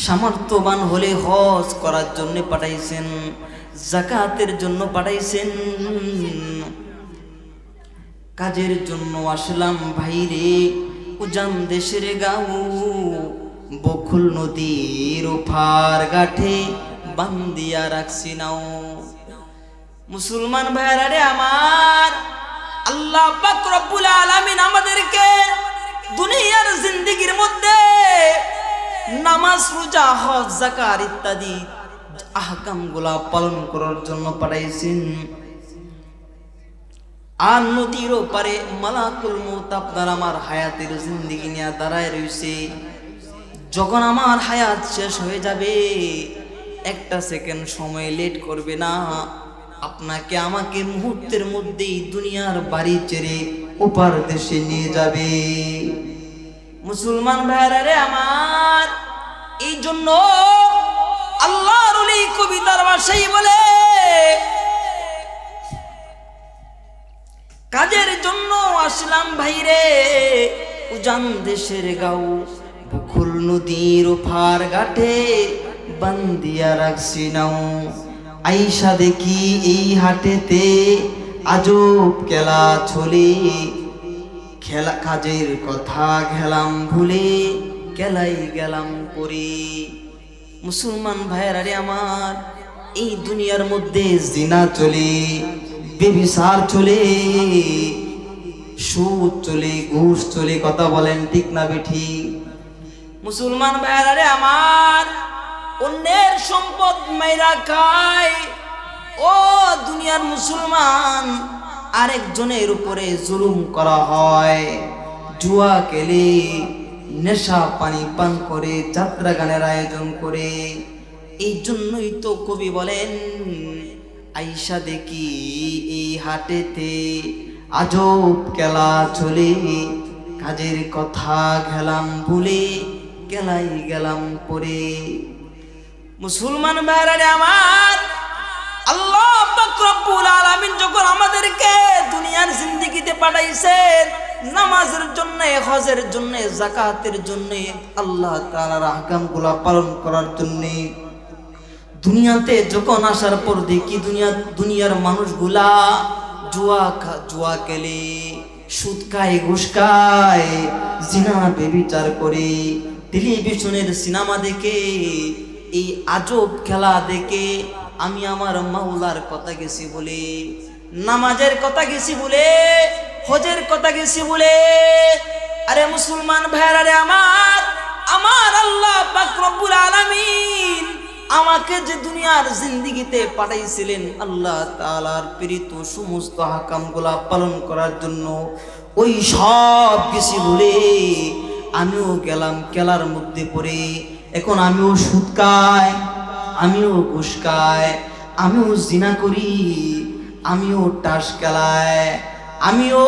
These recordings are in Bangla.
সামর্থ্যবান হলে হজ করার জন্য পাঠাইছেন, জাকাতের জন্য পাঠাইছেন। কাজের জন্য আসলাম ভাইরে, উজান দেশের গাও, বকুল নদীর ওফার গাঠে বান্দিয়া রাখছি নাও। মুসলমান ভাইরা রে আমার, আল্লাহ পাক রব্বুল আলামিন আমাদেরকে দুনিয়ার জিন্দেগির মধ্যে নামাজ, রোজা, হজ জাকার ইত্যাদি আহকামগুলা পালন করার জন্য পাঠাইছেন। আর নদীর ওপারে মালাকুল মৌত আপনার আমার হায়াতের জিন্দিগি নিয়ে দাঁড়ায় রয়েছে যখন আমার হায়াত শেষ হয়ে যাবে, একটা সেকেন্ড সময় লেট করবে না। আপনাকে আমাকে মুহূর্তের মধ্যেই দুনিয়ার বাড়ি ছেড়ে ওপার দেশে নিয়ে যাবে। মুসলমান ভাইরা রে আমার, এই জন্য আল্লাহর ওলি কবিতার ভাষাই বলে, কাজের জন্য আসলাম ভাইরে, উজান দেশের গাও বকুল নদীর ওফার ঘাটে বান্দিয়া রাখছি নাও। আইসা দেখি এই হাটেতে আজব কেলা ছলে খেলা কাজের কথা খেলাম ভুলে খেলাই গেলাম পরে মুসলমান ভাইয়েরা আমার, এই দুনিয়ার মধ্যে জিনা চলে বেবিসার চলে, সুদ চলে, ঘুষ চলে, কথা বলেন ঠিক না বেঠি? মুসলমান ভাইয়েরা আমার, অন্যের সম্পদ মাইরা খায়। ও দুনিয়ার মুসলমান আরেকজনের উপরে জুলুম করা হয়। জুয়া খেলে নেশা, পানি পান করে যাত্রা গানের আয়োজন করে। এই জন্যই তো কবি বলেন আইসা দেখি এই হাটেতে আজব খেলা চলে। কাজের কথা গেলাম ভুলে গেলাই গেলাম পরে। মুসলমান ভাইরা আমার, আল্লাহ আমাদেরকে দুনিয়ার জিন্দেগিতে পাঠাইছেন, নামাজের জন্য জাকাতের জন্য আল্লাহ পালন করার জন্য, দুনিয়াতে যখন আসার পর দেখি দুনিয়া, দুনিয়ার মানুষগুলা জুয়া জুয়া খেলে, সুদ খায়, ঘুষ খায় বেবিচার করে, টেলিভিশনের সিনেমা দেখে, এই আজব খেলা দেখে আমি আমার মাওলার কথা গেছি বলে, নামাজের কথা গেছি বলে, হজের কথা গেছি বলে, আরে মুসলমান ভাইরা রে আমার আমার আল্লাহ রব্বুল আলামিন আমাকে যে দুনিয়ার জিন্দিগিতে পাঠাইছিলেন আল্লাহ তালার প্রেরিত সমস্ত হাকামগুলা পালন করার জন্য, ওই সব কিছু বলে আমিও গেলাম, খেলার মধ্যে পড়ে, এখন আমিও খাই। আমিও খাই, আমিও জিনা করি, আমিও টাস খেলায় আমিও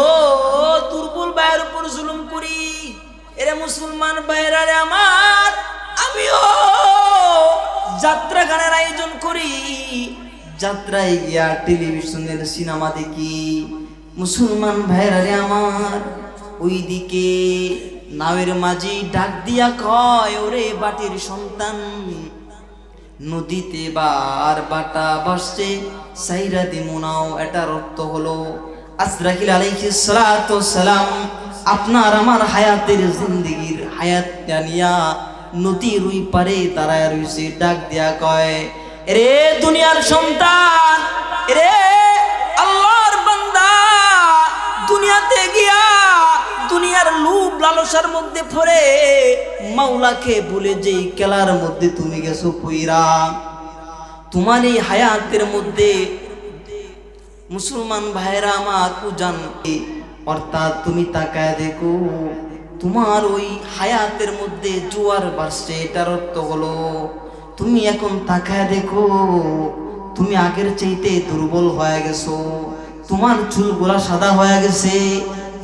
দুর্বল ভাইয়ের উপর জুলুম করি। এরে মুসলমান ভাইয়েরা রে আমার, আমিও যাত্রা গানের আয়োজন করি। যাত্রায় গিয়া টেলিভিশনের সিনেমা দেখি। মুসলমান ভাইয়েরা রে আমার, ওইদিকে নাওয়ের মাঝি ডাক দিয়া কয়, ওরে বাটির সন্তান নদীতে বার বাটা বসছে সাইরা দিমুনাও এটার অর্থ হলো। আজরাকিল আলাইহিস সালাতু সালাম আপনার আমার হায়াতের জিন্দেগীর হায়াত জানিয়া নদীর ওই পারে দাঁড়ায় রইছে, ডাক দিয়া কয় রে দুনিয়ার সন্তান লালসার মধ্যে পড়ে, মাওলাকে বলে যেই কেলার মধ্যে তুমি গেছো পইরা। তোমার এই হায়াতের মধ্যে মুসলমান ভাইরা আমার উজান অর্থাৎ তুমি তাকায় দেখো, তোমার ওই হায়াতের মধ্যে জোয়ার বাসছে এটার অর্থ হলো, তুমি এখন তাকায় দেখো, তুমি আগের চাইতে দুর্বল হয়ে গেছো, তোমার চুলগুলা সাদা হয়ে গেছে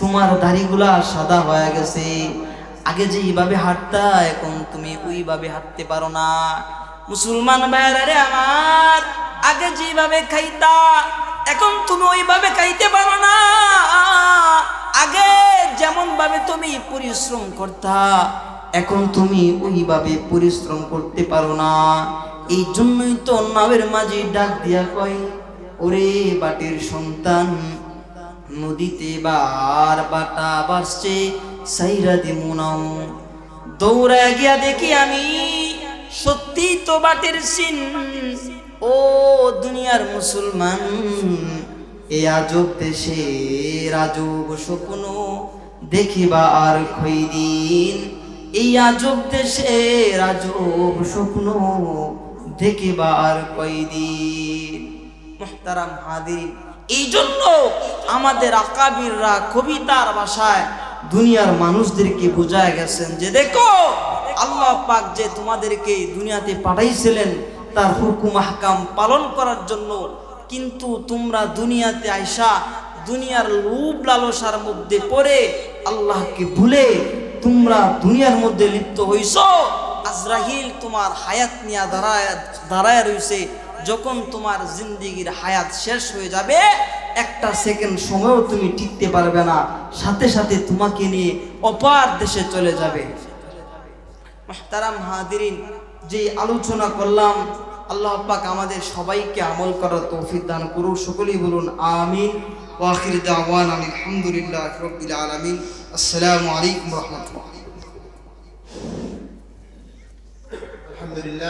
তোমার দাড়িগুলা সাদা হয়ে গেছে। আগে যে এইভাবে হাঁটতা, এখন তুমি ওইভাবে হাঁটতে পারো না। মুসলমান ভাইরা রে আমার, আগে যেভাবে খাইতা, এখন তুমি ওইভাবে খাইতে পারো না। আগে যেমন ভাবে তুমি পরিশ্রম করতা, এখন তুমি ওইভাবে পরিশ্রম করতে পারো না। এই জন্যই তো নামের মাঝে ডাক দিয়া কয়, ওরে বাটের সন্তান নদীতে বার বাটা বাসছে, সাইরা দিমুনাও দৌড়া গিয়া দেখি আমি সত্যি তো বাটের সিন। ও দুনিয়ার মুসলমান, এ আজব দেশে রাজব স্বপ্ন, দেখিবা আর খৈদিন এই আজব দেশে রাজব স্বপ্ন, দেখিবা আর কয়দিন। মোহতারাম হাদিন এই জন্য আমাদের আকাবিররা কবিতার ভাষায় দুনিয়ার মানুষদেরকে বোঝায় গেছেন যে দেখো, আল্লাহ পাক যে তোমাদেরকে দুনিয়াতে পাঠাইছিলেন, তার হুকুম হাকাম পালন করার জন্য, কিন্তু তোমরা দুনিয়াতে আইসা দুনিয়ার লোভ লালসার মধ্যে পড়ে আল্লাহকে ভুলে তোমরা দুনিয়ার মধ্যে লিপ্ত হইছ। আজরাহিল তোমার হায়াত নিয়ে দাঁড়ায় দাঁড়ায় রইছে। যখন তোমার জিন্দিগির হায়াত শেষ হয়ে যাবে, একটা সেকেন্ড সময়ও তুমি টিকতে পারবে না। সাথে সাথে তোমাকে নিয়ে অপার দেশে চলে যাবে। তারা হাদিরিন যে আলোচনা করলাম, আল্লাহ আব্বাক আমাদের সবাইকে আমল করার তৌফিক দান করুন সকলেই বলুন আমিন। ওয়াকির দাওয়ান আলহামদুলিল্লাহ রবিল আলমিন। আসসালামু আলাইকুম রহমতুল্লাহ।